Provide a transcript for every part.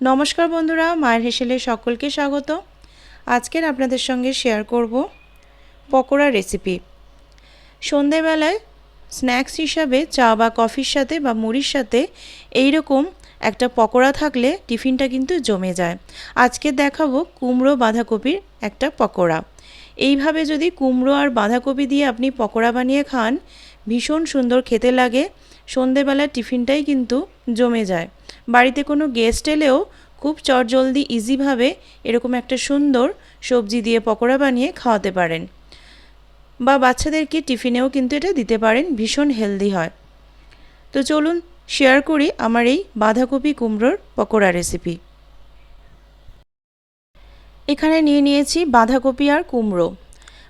নমস্কার বন্ধুরা, মায়ের হেসেলে সকলকে স্বাগত। আজকের আপনাদের সঙ্গে শেয়ার করব পকোড়া রেসিপি সন্ধেবেলায় স্ন্যাক্স হিসাবে চা বা কফির সাথে বা মুড়ির সাথে এই রকম একটা পকোড়া থাকলে টিফিনটা কিন্তু জমে যায়। আজকে দেখাবো কুমড়ো বাঁধাকপির একটা পকোড়া। এইভাবে যদি কুমড়ো আর বাঁধাকপি দিয়ে আপনি পকোড়া বানিয়ে খান, ভীষণ সুন্দর খেতে লাগে। সন্ধেবেলার টিফিনটাই কিন্তু জমে যায়। বাড়িতে কোনো গেস্ট এলেও খুব চটজলদি ইজিভাবে এরকম একটা সুন্দর সবজি দিয়ে পকোড়া বানিয়ে খাওয়াতে পারেন। বা বাচ্চাদেরকে টিফিনেও কিন্তু এটা দিতে পারেন, ভীষণ হেলদি হয়। তো চলুন শেয়ার করি আমার এই বাঁধাকপি কুমড়োর পকোড়া রেসিপি এখানে নিয়ে নিয়েছি বাঁধাকপি আর কুমড়ো।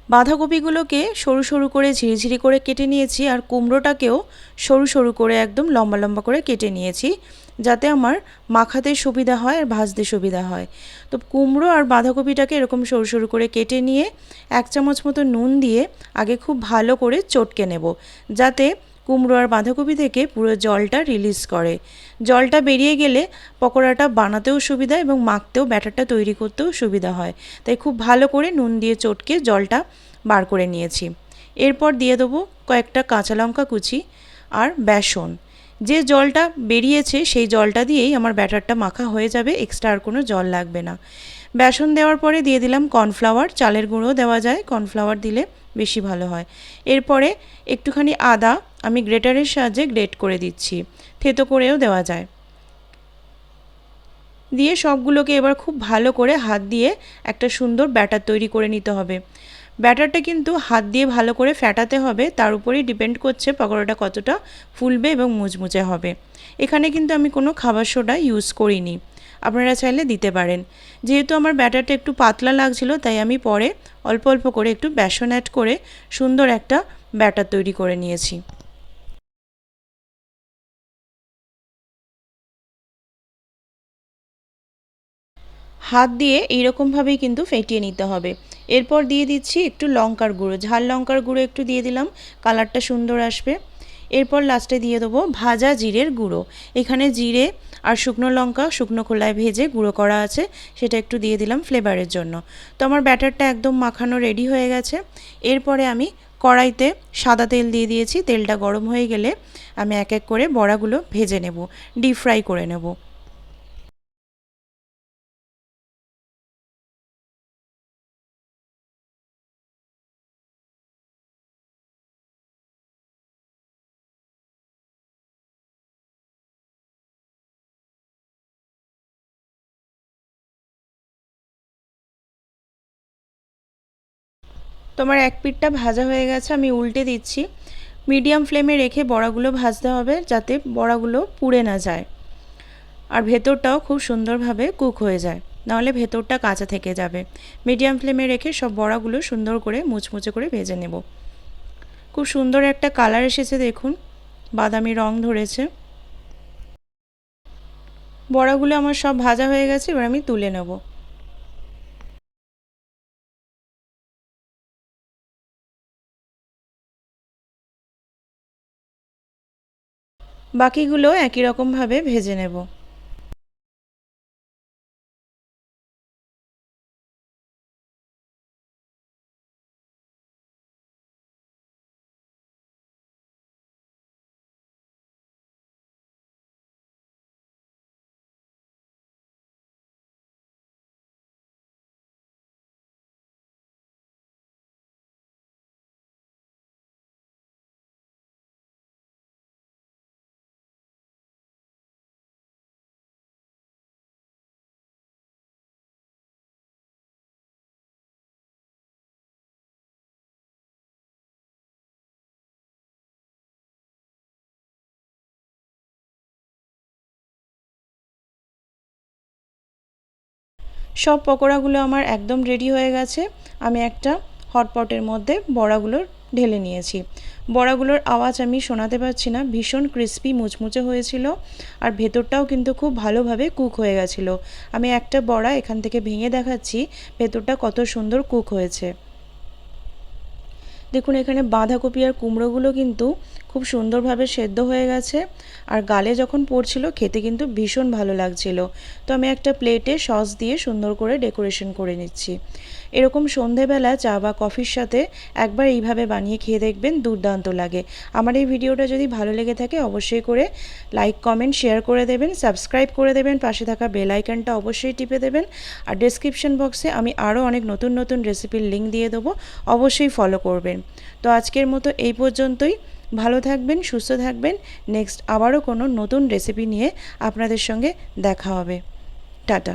বাঁধাকপিগুলোকে সরু সরু করে ঝিরিঝিরি করে কেটে নিয়েছি আর কুমড়োটাকেও সরু সরু করে একদম লম্বা লম্বা করে কেটে নিয়েছি। যাতে আমার মাখাতে সুবিধা হয় আর ভাজতে সুবিধা হয়। তো কুমড়ো আর বাঁধাকপিটাকে এরকম সরু সরু করে কেটে নিয়ে এক চামচ মতো নুন দিয়ে আগে খুব ভালো করে চটকে নেব, যাতে কুমড়ো আর বাঁধাকপি থেকে পুরো জলটা রিলিজ করে। জলটা বেরিয়ে গেলে পকোড়াটা বানাতেও সুবিধা এবং মাখতেও, ব্যাটারটা তৈরি করতেও সুবিধা হয়। তাই খুব ভালো করে নুন দিয়ে চটকে জলটা বার করে নিয়েছি। এরপর দিয়ে দেবো কয়েকটা কাঁচা লঙ্কা কুচি আর বেসন। যে জলটা বেরিয়েছে সেই জলটা দিয়েই আমার ব্যাটারটা মাখা হয়ে যাবে এক্সট্রা আর কোনো জল লাগবে না। বেসন দেওয়ার পরে দিয়ে দিলাম কর্নফ্লাওয়ার, চালের গুঁড়ো দেওয়া যায়, কর্নফ্লাওয়ার দিলে বেশি ভালো হয়। এরপরে একটুখানি আদা আমি গ্রেটারের সাহায্যে গ্রেট করে দিচ্ছি, থেতো করেও দেওয়া যায়। দিয়ে সবগুলোকে এবার খুব ভালো করে হাত দিয়ে একটা সুন্দর ব্যাটার তৈরি করে নিতে হবে। ব্যাটারটা কিন্তু হাত দিয়ে ভালো করে ফ্যাটাতে হবে, তার উপরেই ডিপেন্ড করছে পকোড়াটা কতটা ফুলবে এবং মুচমুচে হবে। এখানে কিন্তু আমি কোনো খাবার সোডা ইউজ করিনি, আপনারা চাইলে দিতে পারেন। যেহেতু আমার ব্যাটারটা একটু পাতলা লাগছিল, তাই আমি পরে অল্প অল্প করে একটু বেসন অ্যাড করে সুন্দর একটা ব্যাটার তৈরি করে নিয়েছি। হাত দিয়ে এইরকমভাবেই কিন্তু ফেটিয়ে নিতে হবে। এরপর দিয়ে দিচ্ছি একটু লঙ্কার গুঁড়ো। ঝাল লঙ্কার গুঁড়ো একটু দিয়ে দিলাম, কালারটা সুন্দর আসবে। এরপর লাস্টে দিয়ে দেবো ভাজা জিরের গুঁড়ো। এখানে জিরে আর শুকনো লঙ্কা, শুকনো খোলায় ভেজে গুঁড়ো করা আছে, সেটা একটু দিয়ে দিলাম ফ্লেভারের জন্য। তো আমার ব্যাটারটা একদম মাখানো রেডি হয়ে গেছে। এরপরে আমি কড়াইতে সাদা তেল দিয়ে দিয়েছি, তেলটা গরম হয়ে গেলে আমি এক এক করে বড়াগুলো ভেজে নেব, ডিপ ফ্রাই করে নেব। তোমার এক পিঠটা ভাজা হয়ে গেছে, আমি উল্টে দিচ্ছি। মিডিয়াম ফ্লেমে রেখে বড়াগুলো ভাজতে হবে যাতে বড়াগুলো পুড়ে না যায়। আর ভেতরটাও খুব সুন্দরভাবে কুক হয়ে যায়। নাহলে ভেতরটা কাঁচা থেকে যাবে। মিডিয়াম ফ্লেমে রেখে সব বড়াগুলো সুন্দর করে মুচমুচে করে ভেজে নেব। খুব সুন্দর একটা কালার এসেছে, দেখুন। বাদামি রং ধরেছে। বড়াগুলো আমার সব ভাজা হয়ে গেছে, এবার আমি তুলে নেব। বাকিগুলো একই রকমভাবে ভেজে নেব। সব পকোড়াগুলো আমার একদম রেডি হয়ে গেছে। আমি একটা হটপটের মধ্যে বড়াগুলো ঢেলে নিয়েছি। বড়াগুলোর আওয়াজ আমি শোনাতে পারছি না, ভীষণ ক্রিস্পি মুচমুচে হয়েছিল আর ভেতরটাও কিন্তু খুব ভালোভাবে কুক হয়ে গেছিল। আমি একটা বড়া এখান থেকে ভেঙে দেখাচ্ছি, ভেতরটা কত সুন্দর কুক হয়েছে। দেখুন এখানে বাঁধাকপি আর কুমড়োগুলো কিন্তু খুব সুন্দরভাবে সেদ্ধ হয়ে গেছে। আর গালে যখন পড়ছিল, খেতে কিন্তু ভীষণ ভালো লাগছিল। তো আমি একটা প্লেটে সস দিয়ে সুন্দর করে ডেকোরেশন করে নিচ্ছি। এরকম সন্ধেবেলা চা বা কফির সাথে একবার এইভাবে বানিয়ে খেয়ে দেখবেন, দুর্দান্ত লাগে। আমার এই ভিডিওটা যদি ভালো লেগে থাকে, অবশ্যই করে লাইক, কমেন্ট, শেয়ার করে দেবেন, সাবস্ক্রাইব করে দেবেন, পাশে থাকা বেল আইকনটা অবশ্যই টিপে দেবেন। আর ডেসক্রিপশন বক্সে আমি আরও অনেক নতুন নতুন রেসিপির লিঙ্ক দিয়ে দেবো, অবশ্যই ফলো করবেন। তো আজকের মতো এই পর্যন্তই। ভালো থাকবেন, সুস্থ থাকবেন। নেক্সট আবারও কোনো নতুন রেসিপি নিয়ে আপনাদের সঙ্গে দেখা হবে। টাটা।